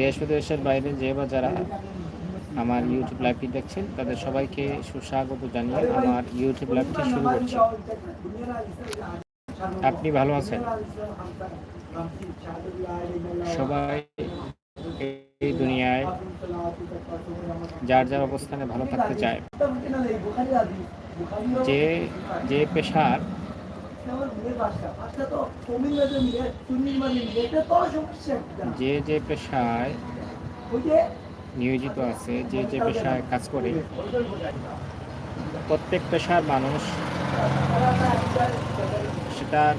দেশ ও দেশের বাইরে যে বা যারা আমার ইউটিউব লাইভটি দেখছেন, তাদের সবাইকে সুস্বাগত জানিয়ে আমার ইউটিউব লাইভটি শুরু করছি। আপনি ভালো আছেন? সবাই এই দুনিয়ায় যার যার অবস্থানে ভালো থাকতে চায়। যে যে পেশার যে যে পেশায় নিয়োজিত আছে যে যে পেশায় কাজ করে প্রত্যেক পেশার মানুষ সেটার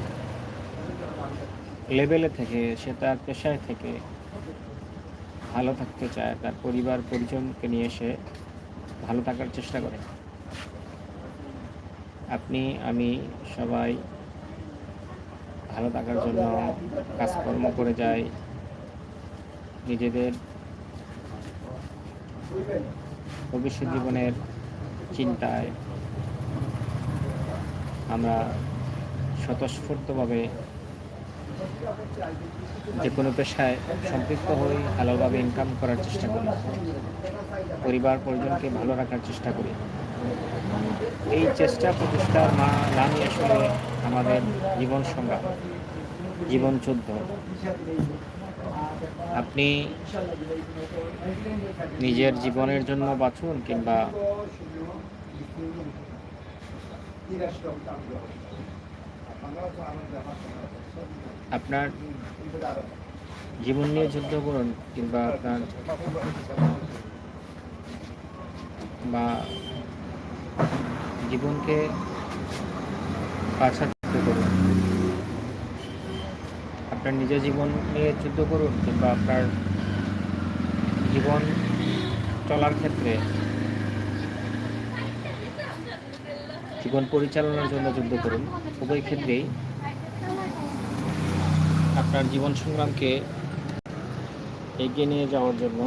লেভেলে থেকে সে তার পেশায় থেকে ভালো থাকতে চায় তার পরিবার পরিজনকে নিয়ে সে ভালো থাকার চেষ্টা করে। আপনি আমি সবাই ভালো থাকার জন্য কাজকর্ম করে যাই নিজেদের ভবিষ্যৎ জীবনের চিন্তায় আমরা স্বতঃস্ফূর্তভাবে যে কোনো পেশায় সম্পৃক্ত হই, ভালোভাবে ইনকাম করার চেষ্টা করি, পরিবার পরিজনকে ভালো রাখার চেষ্টা করি। এই চেষ্টা প্রচেষ্টার মা নামই আসলে আমাদের জীবন সংগ্রাম। জীবন যুদ্ধ আপনি নিজের জীবনের জন্য বাঁচুন কিংবা আপনার জীবন নিয়ে যুদ্ধ করুন কিংবা আপনার বা জীবনকে বাঁচার যুদ্ধ করুন আপনার নিজের জীবন নিয়ে যুদ্ধ করুন কিংবা আপনার জীবন চলার ক্ষেত্রে জীবন পরিচালনার জন্য যুদ্ধ করুন। উভয় ক্ষেত্রেই আপনার জীবন সংগ্রামকে এগিয়ে নিয়ে যাওয়ার জন্য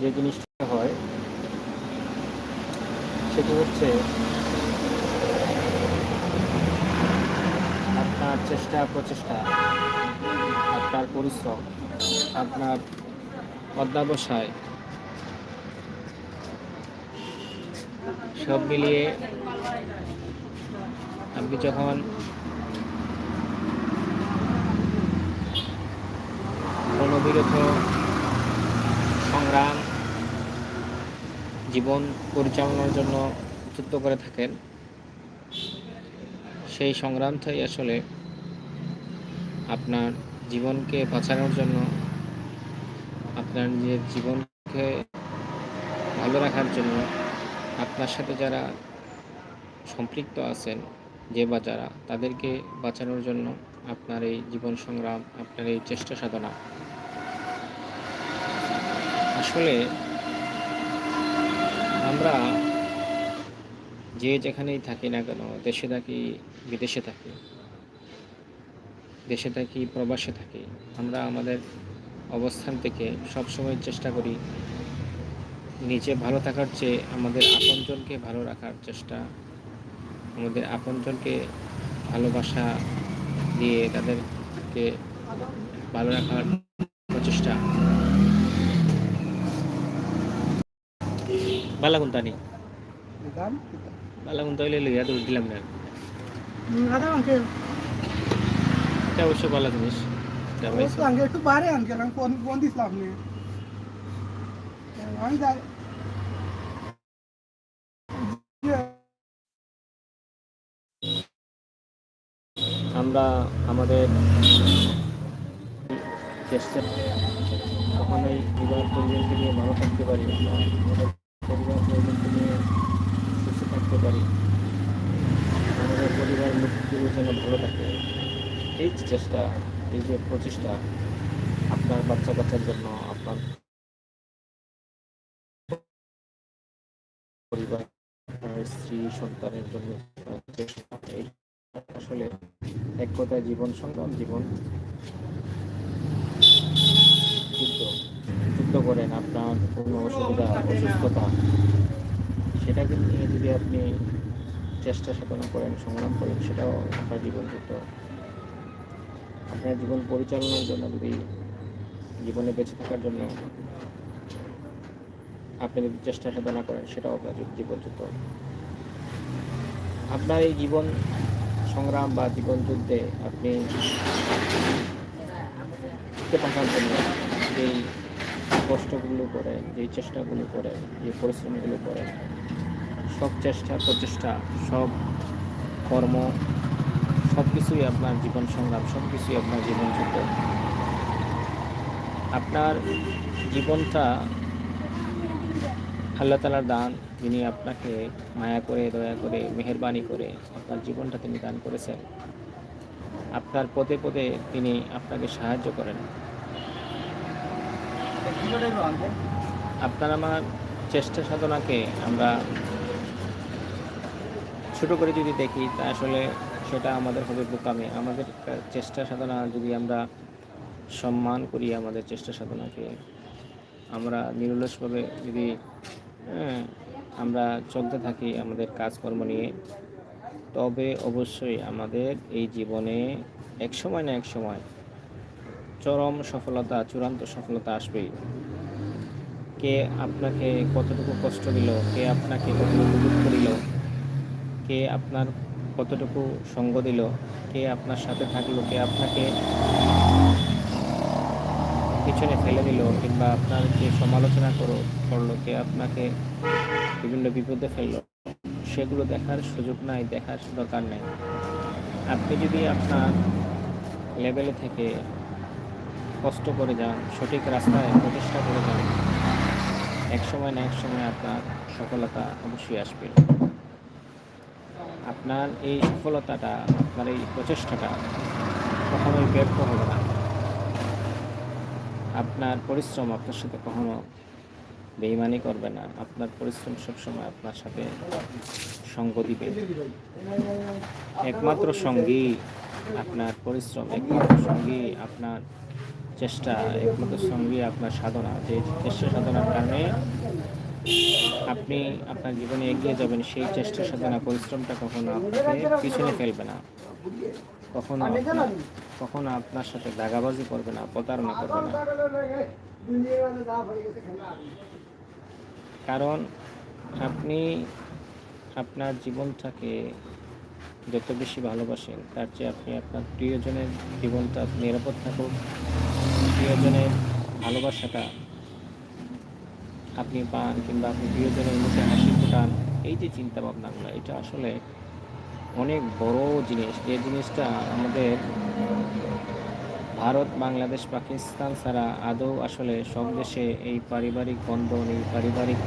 যে জিনিসটা হয় সেটি হচ্ছে আপনার চেষ্টা, প্রচেষ্টা, আপনার পরিশ্রম, আপনার অধ্যাবসায়, সব মিলিয়ে আপনি যখন অনবিরত সংগ্রাম, জীবন পরিচালনার জন্য যুদ্ধ করে থাকেন, সেই সংগ্রামটাই আসলে আপনার জীবনকে বাঁচানোর জন্য, আপনার নিজের জীবনকে ভালো রাখার জন্য, আপনার সাথে যারা সম্পৃক্ত আছেন, যে বা যারা, তাদেরকে বাঁচানোর জন্য আপনার এই জীবন সংগ্রাম, আপনার এই চেষ্টা সাধনা। আসলে আমরা যে যেখানেই থাকি না কেন, দেশে থাকি, বিদেশে থাকি দেশে থাকি প্রবাসে থাকি? আমরা আমাদের অবস্থান থেকে সবসময় চেষ্টা করি নিজে ভালো থাকার চেয়ে আমাদের আপনজনকে ভালো রাখার চেষ্টা আমাদের আপনজনকে ভালোবাসা দিয়ে তাদেরকে ভালো রাখার প্রচেষ্টা। বালাগুন্তা নি বালাগুন্তা হইলে লইয়া দৌড় দিলাম না। এটা অবশ্য ভালো জিনিস। একটু বাড়ে আঙ্কেল আমি ফোন ফোন দিছিলাম আপনি। আমি আমরা আমাদের চেষ্টা কখনোই পরিবার পরিজনকে নিয়ে ভালো থাকতে পারি পরিবার পরিজনকে নিয়ে সুস্থ থাকতে পারি আমাদের পরিবার যেন ভালো থাকে। এই চেষ্টা, এই যে প্রচেষ্টা আপনার বাচ্চা কাচ্চার জন্য, আপনার পরিবার স্ত্রী, সন্তানের জন্য আসলে এক কথায় জীবন সংগ্রাম জীবন যুদ্ধ যুদ্ধ করেন আপনার কোনো অসুবিধা, অসুস্থতা সেটাকে নিয়ে যদি আপনি চেষ্টা সাধনা করেন, সংগ্রাম করেন, সেটাও আপনার জীবন যুদ্ধ। আপনার জীবন পরিচালনার জন্য যদি জীবনে বেঁচে থাকার জন্য আপনি যদি চেষ্টা সাধনা করেন, সেটাও আপনার জীবনযুদ্ধ। আপনার এই জীবন সংগ্রাম বা জীবন যুদ্ধে আপনি থাকার জন্য? যেই কষ্টগুলো করেন, যেই চেষ্টাগুলো করেন যে পরিশ্রমগুলো করেন, সব চেষ্টা, প্রচেষ্টা, সব কর্ম সব কিছুই আপনার জীবন সংগ্রাম সব কিছুই আপনার জীবন যুদ্ধ। আপনার জীবনটা আল্লাহ তালার দান, যিনি আপনাকে মায়া করে, দয়া করে, মেহরবানি করে আপনার জীবনটা তিনি দান করেছেন। আপনার পদে পদে তিনি আপনাকে সাহায্য করেন। আপনার আমার চেষ্টা সাধনাকে আমরা ছোট করে যদি দেখি, তা আসলে সেটা আমাদের হবে বোকামে। আমাদের চেষ্টা সাধনা যদি আমরা সম্মান করি আমাদের চেষ্টা সাধনাকে আমরা নিরলসভাবে যদি হ্যাঁ, আমরা চলতে থাকি আমাদের কাজকর্ম নিয়ে তবে অবশ্যই আমাদের এই জীবনে এক সময় না এক সময় চরম সফলতা চূড়ান্ত সফলতা আসবেই। কে আপনাকে কতটুকু কষ্ট দিল কে আপনাকে কতটুকু দুঃখ দিল কে আপনার কতটুকু সঙ্গ দিল? কে আপনার সাথে থাকল? কে আপনাকে পিছনে ফেলে দিল? কিংবা আপনার যে সমালোচনা করো, করল, কে আপনাকে বিভিন্ন বিপদে ফেলল? সেগুলো দেখার সুযোগ নাই, দেখার দরকার নেই। আপনি যদি আপনার লেভেলে থেকে কষ্ট করে যান, সঠিক রাস্তায় প্রচেষ্টা করে যান এক সময় না এক সময় আপনার সফলতা অবশ্যই আসবে। আপনার এই সফলতাটা, আপনার এই প্রচেষ্টাটা কখনোই ব্যর্থ হবে না। আপনার পরিশ্রম আপনার সাথে কখনো বেইমানি করবে না। আপনার পরিশ্রম সবসময় আপনার সাথে সঙ্গ দিবে। একমাত্র সঙ্গী আপনার পরিশ্রম, একমাত্র সঙ্গী আপনার চেষ্টা, একমাত্র সঙ্গী আপনার সাধনা। যে চেষ্টা সাধনার কারণে আপনি আপনার জীবনে এগিয়ে যাবেন, সেই চেষ্টা সাধনা, পরিশ্রমটা কখনো আপনাকে পিছনে ফেলবে না। কখনো আপনার কখনো আপনার সাথে দাগাবাজি করবে না, প্রতারণা করবে না। কারণ আপনি আপনার জীবনটাকে যত বেশি ভালোবাসেন, তার চেয়ে আপনি আপনার প্রিয়জনের জীবনটা নিরাপদ থাকুক প্রিয়জনের ভালোবাসাটা আপনি পান কিংবা আপনি প্রিয়জনের মুখে হাসি ফোটান, এই যে চিন্তা ভাবনাগুলো এটা আসলে অনেক বড় জিনিস। যে জিনিসটা আমাদের ভারত, বাংলাদেশ, পাকিস্তান ছাড়া আদৌ আসলে সব দেশে এই পারিবারিক বন্ধন, এই পারিবারিক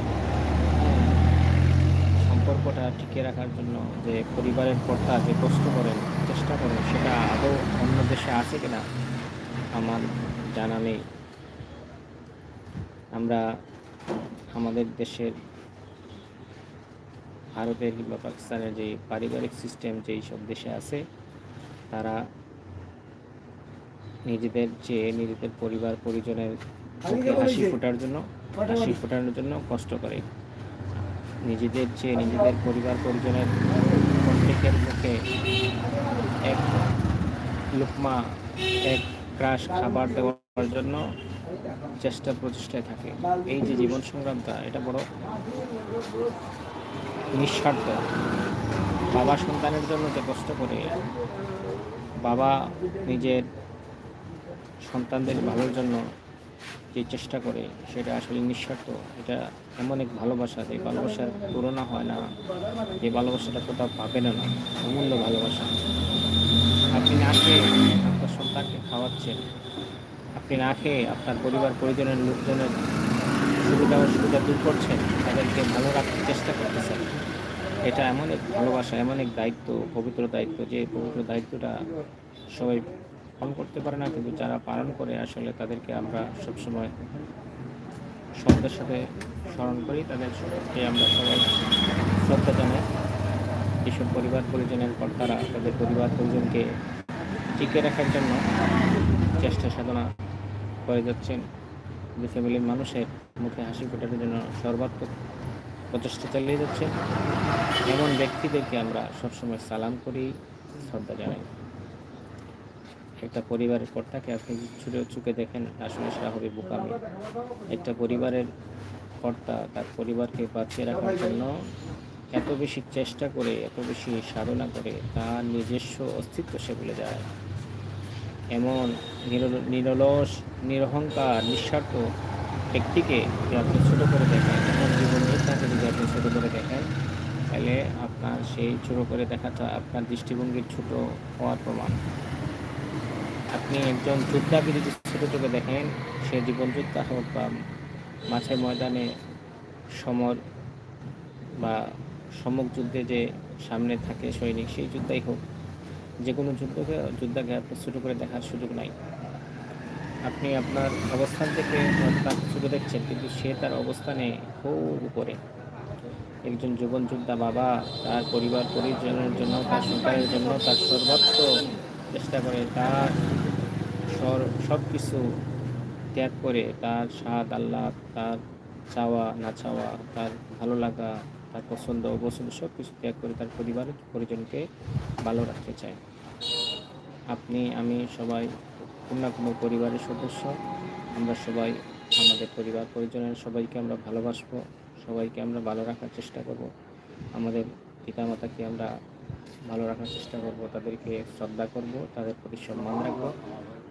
সম্পর্কটা টিকিয়ে রাখার জন্য যে পরিবারের কর্তা যে কষ্ট করেন, চেষ্টা করেন, সেটা আদৌ অন্য দেশে আছে কিনা, আমার জানা নেই। আমরা আমাদের দেশের, ভারতের কিংবা পাকিস্তানের যে পারিবারিক সিস্টেম যেই সব দেশে আছে, তারা নিজেদের যে, নিজেদের পরিবার পরিজনের হাসি ফোটার জন্য, হাসি ফোটানোর জন্য কষ্ট করে। নিজেদের যে, নিজেদের পরিবার পরিজনের প্রত্যেকের মুখে এক লুকমা, এক ক্রাশ খাবার দেওয়ার জন্য চেষ্টা প্রচেষ্টায় থাকে। এই যে জীবন সংগ্রামটা এটা বড় নিঃস্বার্থ। বাবা সন্তানের জন্য যে কষ্ট করে বাবা নিজের সন্তানদের ভালোর জন্য যে চেষ্টা করে, সেটা আসলে নিঃস্বার্থ। এটা এমন এক ভালোবাসা, যে ভালোবাসার তুলনা হয় না, যে ভালোবাসাটা কোথাও পাবে না অমূল্য ভালোবাসা। আপনি না আপনার সন্তানকে খাওয়াচ্ছেন আপনি না খেয়ে আপনার পরিবার, পরিজনের লোকজনের সুবিধা অসুবিধা দূর করছেন, তাদেরকে ভালো রাখার চেষ্টা করতেছেন। এটা এমন এক ভালোবাসা, এমন এক দায়িত্ব, পবিত্র দায়িত্ব, যে পবিত্র দায়িত্বটা সবাই পালন করতে পারে না, কিন্তু যারা পালন করে আসলে তাদেরকে আমরা সবসময় শ্রদ্ধার সাথে স্মরণ করি তাদেরকে আমরা সবাই শ্রদ্ধা জানাই। যেসব পরিবার, পরিজনের কর্তারা, তাদের পরিবার, পরিজনকে টিকে রাখার জন্য চেষ্টা সাধনা করে যাচ্ছেন যে ফ্যামিলির মানুষের মুখে হাসি ফোটানোর জন্য সর্বাত্মক প্রচেষ্টা চালিয়ে যাচ্ছে এমন ব্যক্তিদেরকে আমরা সবসময় সালাম করি, শ্রদ্ধা জানাই। একটা পরিবারের কর্তাকে আপনি ছুটে চুকে দেখেন, আসলে সেটা হবে বোকামি। একটা পরিবারের কর্তা তার পরিবারকে বাঁচিয়ে রাখার জন্য এত বেশি চেষ্টা করে, এত বেশি সাধনা করে, তার নিজস্ব অস্তিত্ব সে ভুলে যায়। এমন নিরল- নিরলস, নিরহংকার, নিঃস্বার্থ ব্যক্তিকে যদি আপনি ছোটো করে দেখেন, এমন জীবন যোদ্ধাকে যদি আপনি ছোটো করে দেখেন, তাহলে আপনার সেই ছোটো করে দেখাটা আপনার দৃষ্টিভঙ্গির ছোট হওয়ার প্রমাণ। আপনি একজন যোদ্ধাকে যদি ছোটো চোখে দেখেন, সে জীবন যোদ্ধা হোক বা মাঠে ময়দানে সমর বা সম্মুখ যুদ্ধে যে সামনে থাকে সৈনিক, সেই যোদ্ধাই হোক যে কোনো যুদ্ধকে, যোদ্ধাকে আপনি ছোটো করে দেখার সুযোগ নাই। আপনি আপনার অবস্থান থেকে তাকে ছোটো দেখছেন, কিন্তু সে তার অবস্থানে খুব উপরে। একজন জীবন যোদ্ধা বাবা তার পরিবার পরিজনের জন্য, তার সন্তানের জন্য তার সর্বোচ্চ চেষ্টা করে তার সব কিছু ত্যাগ করে তার স্বাদ আল্লাহ তার চাওয়া, না চাওয়া, তার ভালো লাগা তার পছন্দ অপছন্দ সব কিছু ত্যাগ করে তার পরিবার পরিজনকে ভালো রাখতে চায়। আপনি, আমি সবাই কোনো না কোনো পরিবারের সদস্য। আমরা সবাই, আমাদের পরিবার, পরিজনের সবাইকে আমরা ভালোবাসবো, সবাইকে আমরা ভালো রাখার চেষ্টা করব। আমাদের পিতামাতাকে আমরা ভালো রাখার চেষ্টা করব, তাদেরকে শ্রদ্ধা করব, তাদের প্রতি সম্মান রাখব।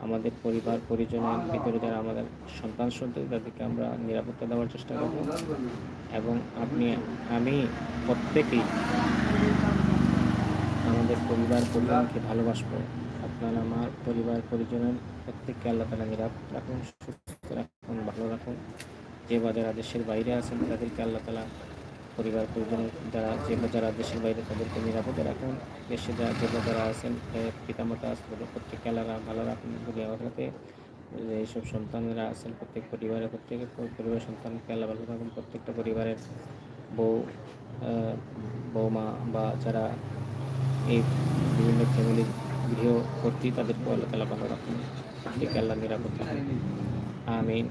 আমাদের পরিবার, পরিজনের ভিতরে যারা আমাদের সন্তান সন্ততি, তাদেরকে আমরা নিরাপত্তা দেওয়ার চেষ্টা করব। এবং আপনি, আমি প্রত্যেকেই আমাদের পরিবার, পরিজনকে ভালোবাসবো। আপনার আমার পরিবার, পরিজনের প্রত্যেককে আল্লাহ তালা নিরাপদ রাখুন, সুস্থ রাখুন, ভালো রাখুন। যে বা যারা দেশের বাইরে আছেন, তাদেরকে আল্লাহ তালা পরিবার, পরিজন যারা যে বা যারা দেশের বাইরে তাদেরকে নিরাপদে রাখুন। দেশে যারা যে বা যারা আছেন পিতামাতা আছে, তাদের প্রত্যেককে আল্লাহ ভালো রাখুন দুনিয়া আখেরাতে এইসব সন্তানেরা আছেন, প্রত্যেক পরিবারের প্রত্যেকের পরিবার সন্তানকে আল্লাহ ভালো রাখুন। প্রত্যেকটা পরিবারের বউ বৌমা বা যারা এই বিভিন্ন ফ্যামিলির গৃহ কর্তৃ তাদেরকেও আল্লাহ তালা ভালো রাখুন। প্রত্যেকে আল্লাহ নিরাপদ রাখুন। আমিন।